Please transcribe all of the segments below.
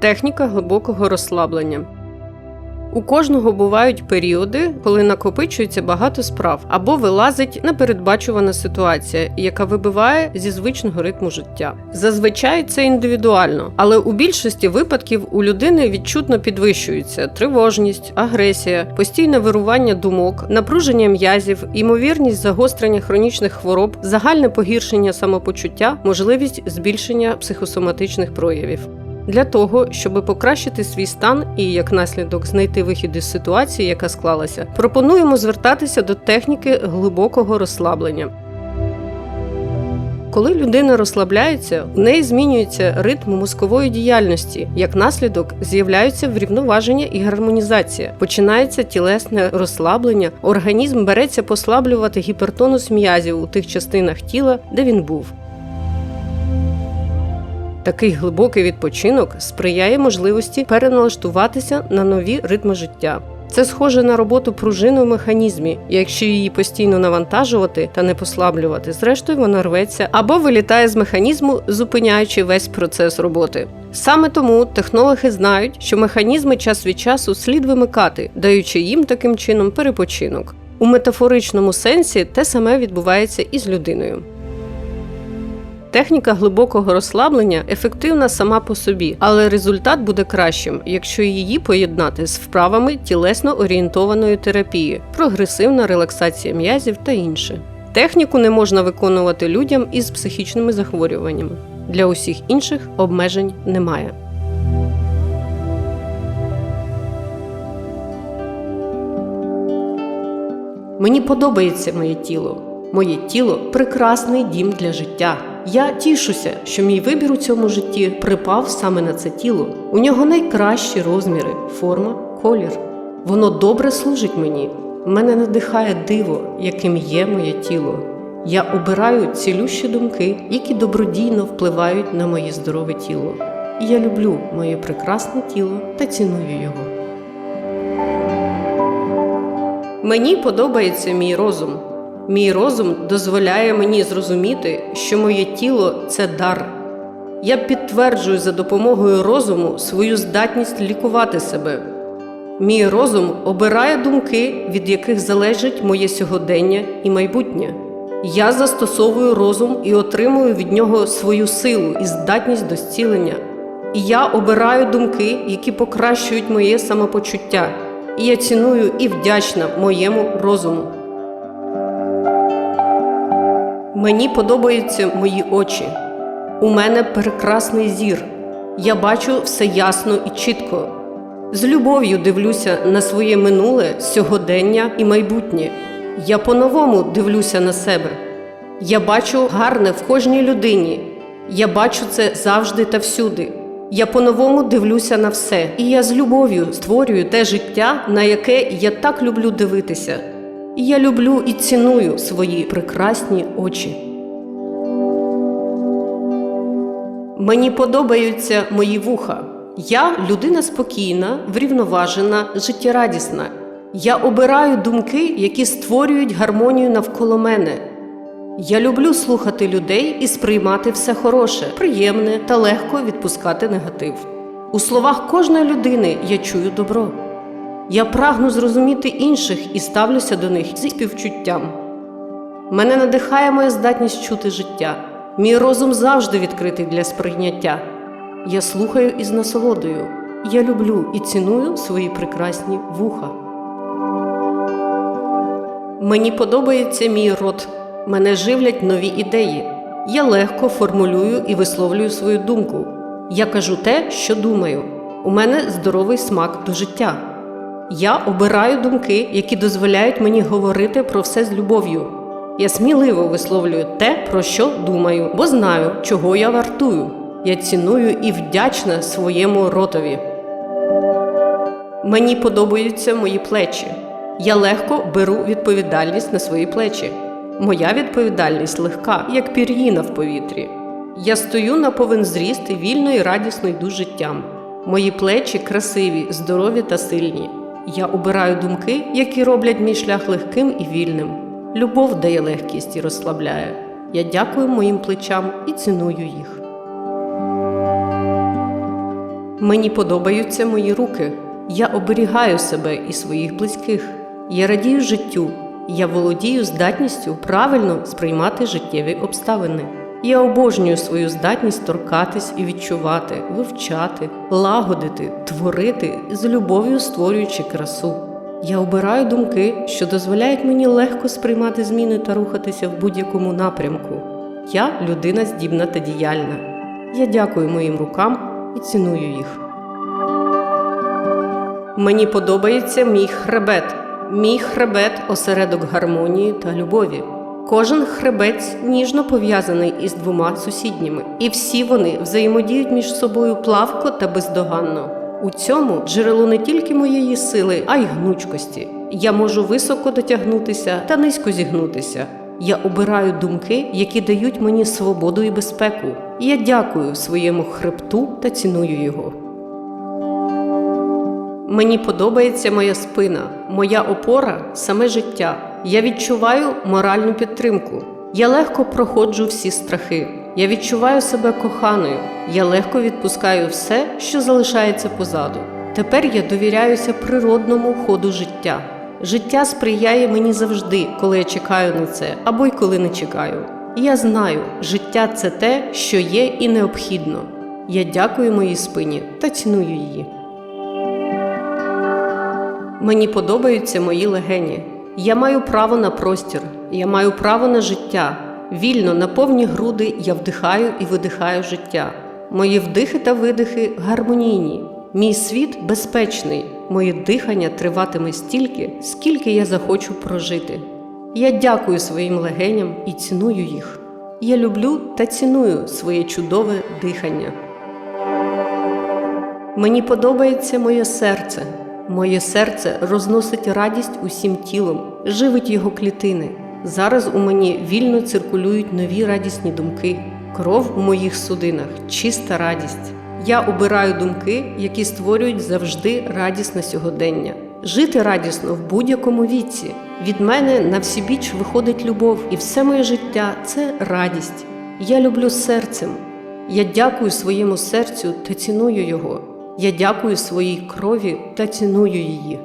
Техніка глибокого розслаблення. У кожного бувають періоди, коли накопичується багато справ або вилазить непередбачувана ситуація, яка вибиває зі звичного ритму життя. Зазвичай це індивідуально, але у більшості випадків у людини відчутно підвищується тривожність, агресія, постійне вирування думок, напруження м'язів, ймовірність загострення хронічних хвороб, загальне погіршення самопочуття, можливість збільшення психосоматичних проявів. Для того, щоб покращити свій стан і як наслідок знайти вихід із ситуації, яка склалася, пропонуємо звертатися до техніки глибокого розслаблення. Коли людина розслабляється, у неї змінюється ритм мозкової діяльності. Як наслідок з'являються врівноваження і гармонізація. Починається тілесне розслаблення, організм береться послаблювати гіпертонус м'язів у тих частинах тіла, де він був. Такий глибокий відпочинок сприяє можливості переналаштуватися на нові ритми життя. Це схоже на роботу пружини в механізмі. Якщо її постійно навантажувати та не послаблювати, зрештою вона рветься або вилітає з механізму, зупиняючи весь процес роботи. Саме тому технологи знають, що механізми час від часу слід вимикати, даючи їм таким чином перепочинок. У метафоричному сенсі те саме відбувається і з людиною. Техніка глибокого розслаблення ефективна сама по собі, але результат буде кращим, якщо її поєднати з вправами тілесно орієнтованої терапії, прогресивна релаксація м'язів та інше. Техніку не можна виконувати людям із психічними захворюваннями. Для усіх інших обмежень немає. Мені подобається моє тіло. Моє тіло прекрасний дім для життя. Я тішуся, що мій вибір у цьому житті припав саме на це тіло. У нього найкращі розміри, форма, колір. Воно добре служить мені. Мене надихає диво, яким є моє тіло. Я обираю цілющі думки, які добродійно впливають на моє здорове тіло. І я люблю моє прекрасне тіло та ціную його. Мені подобається мій розум. Мій розум дозволяє мені зрозуміти, що моє тіло це дар. Я підтверджую за допомогою розуму свою здатність лікувати себе. Мій розум обирає думки, від яких залежить моє сьогодення і майбутнє. Я застосовую розум і отримую від нього свою силу і здатність до зцілення. І я обираю думки, які покращують моє самопочуття. І я ціную і вдячна моєму розуму. Мені подобаються мої очі. У мене прекрасний зір. Я бачу все ясно і чітко. З любов'ю дивлюся на своє минуле, сьогодення і майбутнє. Я по-новому дивлюся на себе. Я бачу гарне в кожній людині. Я бачу це завжди та всюди. Я по-новому дивлюся на все, і я з любов'ю створюю те життя, на яке я так люблю дивитися. Я люблю і ціную свої прекрасні очі. Мені подобаються мої вуха. Я людина спокійна, врівноважена, життєрадісна. Я обираю думки, які створюють гармонію навколо мене. Я люблю слухати людей і сприймати все хороше, приємне та легко відпускати негатив. У словах кожної людини я чую добро. Я прагну зрозуміти інших і ставлюся до них зі співчуттям. Мене надихає моя здатність чути життя. Мій розум завжди відкритий для сприйняття. Я слухаю із насолодою. Я люблю і ціную свої прекрасні вуха. Мені подобається мій рот. Мене живлять нові ідеї. Я легко формулюю і висловлюю свою думку. Я кажу те, що думаю. У мене здоровий смак до життя. Я обираю думки, які дозволяють мені говорити про все з любов'ю. Я сміливо висловлюю те, про що думаю, бо знаю, чого я вартую. Я ціную і вдячна своєму ротові. Мені подобаються мої плечі. Я легко беру відповідальність на свої плечі. Моя відповідальність легка, як пір'їна в повітрі. Я стою на повен зріст і вільно і радісно йду життям. Мої плечі красиві, здорові та сильні. Я обираю думки, які роблять мій шлях легким і вільним. Любов дає легкість і розслабляє. Я дякую моїм плечам і ціную їх. Мені подобаються мої руки. Я оберігаю себе і своїх близьких. Я радію життю. Я володію здатністю правильно сприймати життєві обставини. Я обожнюю свою здатність торкатись і відчувати, вивчати, лагодити, творити з любов'ю створюючи красу. Я обираю думки, що дозволяють мені легко сприймати зміни та рухатися в будь-якому напрямку. Я людина здібна та діяльна. Я дякую моїм рукам і ціную їх. Мені подобається мій хребет. Мій хребет осередок гармонії та любові. Кожен хребець ніжно пов'язаний із двома сусідніми, і всі вони взаємодіють між собою плавко та бездоганно. У цьому джерело не тільки моєї сили, а й гнучкості. Я можу високо дотягнутися та низько зігнутися. Я обираю думки, які дають мені свободу і безпеку. Я дякую своєму хребту та ціную його. Мені подобається моя спина, моя опора саме життя. Я відчуваю моральну підтримку. Я легко проходжу всі страхи. Я відчуваю себе коханою. Я легко відпускаю все, що залишається позаду. Тепер я довіряюся природному ходу життя. Життя сприяє мені завжди, коли я чекаю на це, або й коли не чекаю. І я знаю, життя це те, що є і необхідно. Я дякую моїй спині та ціную її. Мені подобаються мої легені. Я маю право на простір, я маю право на життя. Вільно на повні груди я вдихаю і видихаю життя. Мої вдихи та видихи гармонійні. Мій світ безпечний. Моє дихання триватиме стільки, скільки я захочу прожити. Я дякую своїм легеням і ціную їх. Я люблю та ціную своє чудове дихання. Мені подобається моє серце. Моє серце розносить радість усім тілом, живить його клітини. Зараз у мені вільно циркулюють нові радісні думки. Кров у моїх судинах чиста радість. Я обираю думки, які створюють завжди радісне сьогодення. Жити радісно в будь-якому віці. Від мене на всі біч виходить любов, і все моє життя це радість. Я люблю серцем. Я дякую своєму серцю та ціную його. Я дякую своїй крові та ціную її.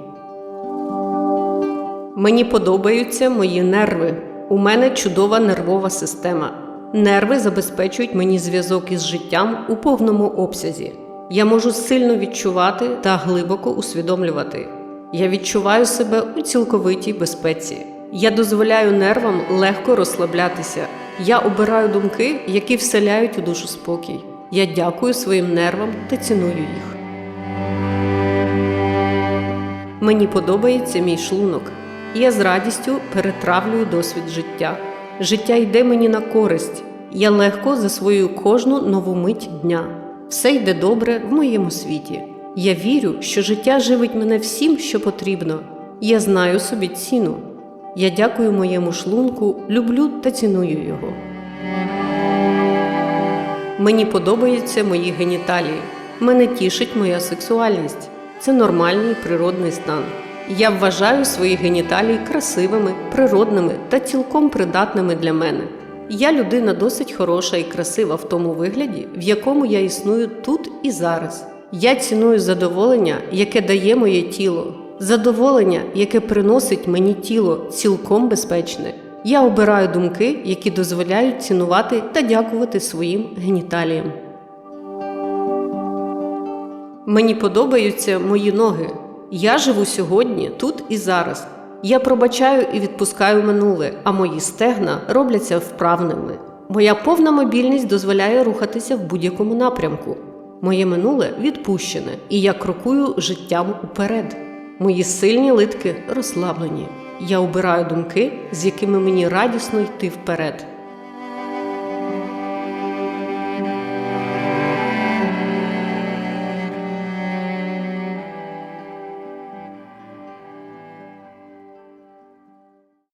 Мені подобаються мої нерви. У мене чудова нервова система. Нерви забезпечують мені зв'язок із життям у повному обсязі. Я можу сильно відчувати та глибоко усвідомлювати. Я відчуваю себе у цілковитій безпеці. Я дозволяю нервам легко розслаблятися. Я обираю думки, які вселяють у душу спокій. Я дякую своїм нервам та ціную їх. Мені подобається мій шлунок. Я з радістю перетравлюю досвід життя. Життя йде мені на користь. Я легко засвоюю кожну нову мить дня. Все йде добре в моєму світі. Я вірю, що життя живить мене всім, що потрібно. Я знаю собі ціну. Я дякую моєму шлунку, люблю та ціную його. Мені подобаються мої геніталії. Мене тішить моя сексуальність. Це нормальний природний стан. Я вважаю свої геніталії красивими, природними та цілком придатними для мене. Я людина досить хороша і красива в тому вигляді, в якому я існую тут і зараз. Я ціную задоволення, яке дає моє тіло, задоволення, яке приносить мені тіло, цілком безпечне. Я обираю думки, які дозволяють цінувати та дякувати своїм геніталіям. Мені подобаються мої ноги. Я живу сьогодні, тут і зараз. Я пробачаю і відпускаю минуле, а мої стегна робляться вправними. Моя повна мобільність дозволяє рухатися в будь-якому напрямку. Моє минуле відпущене, і я крокую життям уперед. Мої сильні литки розслаблені. Я обираю думки, з якими мені радісно йти вперед.